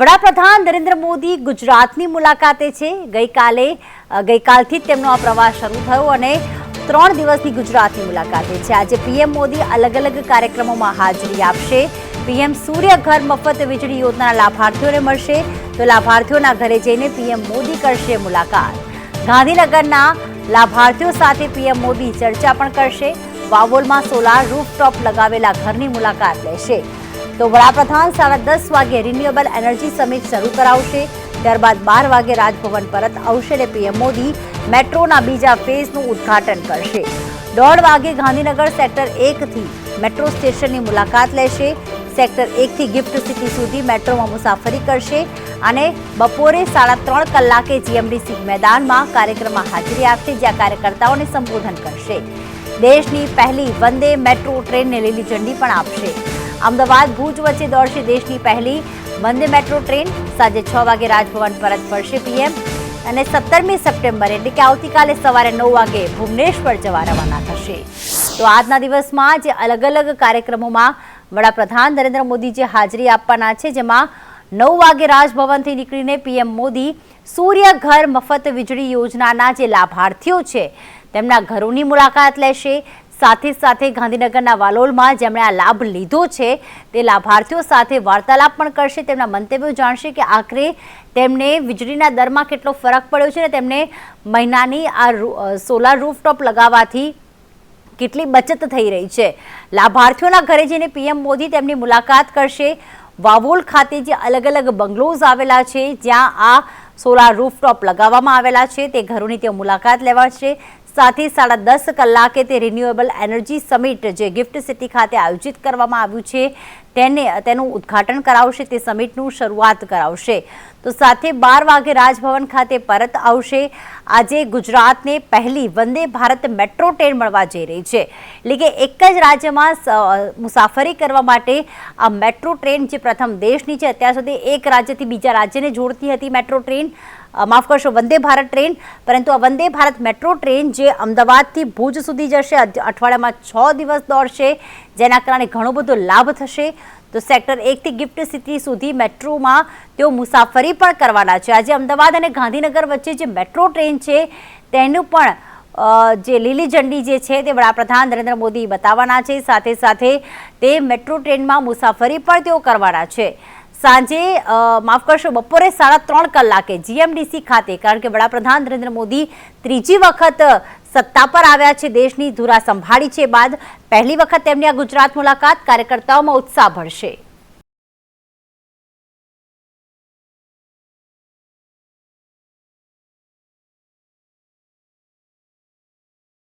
વડાપ્રધાન નરેન્દ્ર મોદી ગુજરાતની મુલાકાતે છે. ગઈકાલે ગઈકાલથી જ તેમનો આ પ્રવાસ શરૂ થયો અને ત્રણ દિવસની ગુજરાતની મુલાકાતે છે. આજે પીએમ મોદી અલગ અલગ કાર્યક્રમોમાં હાજરી આપશે. પીએમ સૂર્ય ઘર મફત વીજળી યોજનાના લાભાર્થીઓને મળશે. તો લાભાર્થીઓના ઘરે જઈને પીએમ મોદી કરશે મુલાકાત. ગાંધીનગરના લાભાર્થીઓ સાથે પીએમ મોદી ચર્ચા પણ કરશે. વાવોલમાં સોલાર રૂફટોપ લગાવેલા ઘરની મુલાકાત લેશે. તો વડાપ્રધાન સાડા દસ વાગે રિન્યુએબલ એનર્જી સમિટ શરૂ કરાવશે. ત્યારબાદ બાર વાગે રાજભવન પરત આવશે અને પીએમ મોદી મેટ્રોના બીજા ફેઝનું ઉદ્ઘાટન કરશે. દોઢ વાગે ગાંધીનગર સેક્ટર એકથી મેટ્રો સ્ટેશનની મુલાકાત લેશે. સેક્ટર એકથી ગિફ્ટ સિટી સુધી મેટ્રોમાં મુસાફરી કરશે અને બપોરે સાડા ત્રણ કલાકે જીએમડીસી મેદાનમાં કાર્યક્રમમાં હાજરી આપશે, જ્યાં કાર્યકર્તાઓને સંબોધન કરશે. દેશની પહેલી વંદે મેટ્રો ટ્રેનને લીલી ઝંડી પણ આપશે. અમદાવાદ, ભુજ વચ્ચે દોડશે દેશની પહેલી વંદે મેટ્રો ટ્રેન. સાંજે છ વાગે રાજભવન પરત ફરશે પીએમ. અને સત્તરમી સપ્ટેમ્બર, એટલે કે આવતીકાલે સવારે નવ વાગે ભુવનેશ્વર જવા રવાના થશે. તો આજના દિવસમાં જે અલગ અલગ કાર્યક્રમોમાં વડાપ્રધાન નરેન્દ્ર મોદી જે હાજરી આપવાના છે, જેમાં નવ વાગે રાજભવનથી નીકળીને પીએમ મોદી સૂર્ય ઘર મફત વીજળી યોજનાના જે લાભાર્થીઓ છે, તેમના ઘરોની મુલાકાત લેશે. સાથે સાથે ગાંધીનગરના વાલોલમાં જેમણે આ લાભ લીધો છે, તે લાભાર્થીઓ સાથે વાર્તાલાપ પણ કરશે. તેમના મંતવ્યો જાણશે કે આખરે તેમને વીજળીના દરમાં કેટલો ફરક પડ્યો છે અને તેમને મહિનાની આ સોલાર રૂફટોપ લગાવવાથી કેટલી બચત થઈ રહી છે. લાભાર્થીઓના ઘરે જઈને પીએમ મોદી તેમની મુલાકાત કરશે. વાવોલ ખાતે જે અલગ અલગ બંગલોઝ આવેલા છે, જ્યાં આ સોલાર રૂફટોપ લગાવવામાં આવેલા છે, તે ઘરોની તેઓ મુલાકાત લેવાશે. સાથે સાડા દસ કલાકે તે રિન્યુએબલ એનર્જી સમિટ જે ગિફ્ટ સિટી ખાતે આયોજિત કરવામાં આવ્યું છે, તેને, તેનું ઉદ્ઘાટન કરાવશે, તે સમિટનું શરૂઆત કરાવશે. તો સાથે બાર વાગે રાજભવન ખાતે પરત આવશે. આજે ગુજરાતને પહેલી વંદે ભારત મેટ્રો ટ્રેન મળવા જઈ રહી છે. એટલે કે એક જ રાજ્યમાં મુસાફરી કરવા માટે આ મેટ્રો ટ્રેન જે પ્રથમ દેશની છે, અત્યાર સુધી એક રાજ્યથી બીજા રાજ્યને જોડતી હતી મેટ્રો ટ્રેન માફ કરશો, વંદે ભારત ટ્રેન, પરંતુ આ વંદે ભારત મેટ્રો ટ્રેન જે અમદાવાદથી ભુજ સુધી જશે અઠવાડિયામાં છ દિવસ દોડશે, જેના કારણે ઘણો બધો લાભ થશે. તો સેક્ટર એકથી ગિફ્ટ સિટી સુધી મેટ્રોમાં તેઓ મુસાફરી પણ કરવાના છે. આજે અમદાવાદ અને ગાંધીનગર વચ્ચે જે મેટ્રો ટ્રેન છે, તેનું પણ જે લીલી ઝંડી જે છે, તે વડાપ્રધાન નરેન્દ્ર મોદી બતાવવાના છે. સાથે સાથે તે મેટ્રો ટ્રેનમાં મુસાફરી પણ તેઓ કરવાના છે. સાંજે માફ કરશો, બપોરે સાડા ત્રણ કલાકે જીએમડીસી ખાતે, કારણ કે વડાપ્રધાન નરેન્દ્ર મોદી ત્રીજી વખત સત્તા પર આવ્યા છે, દેશની ધુરા સંભાળી છે બાદ પહેલી વખત તેમની આ ગુજરાત મુલાકાત, કાર્યકર્તાઓમાં ઉત્સાહ ભરશે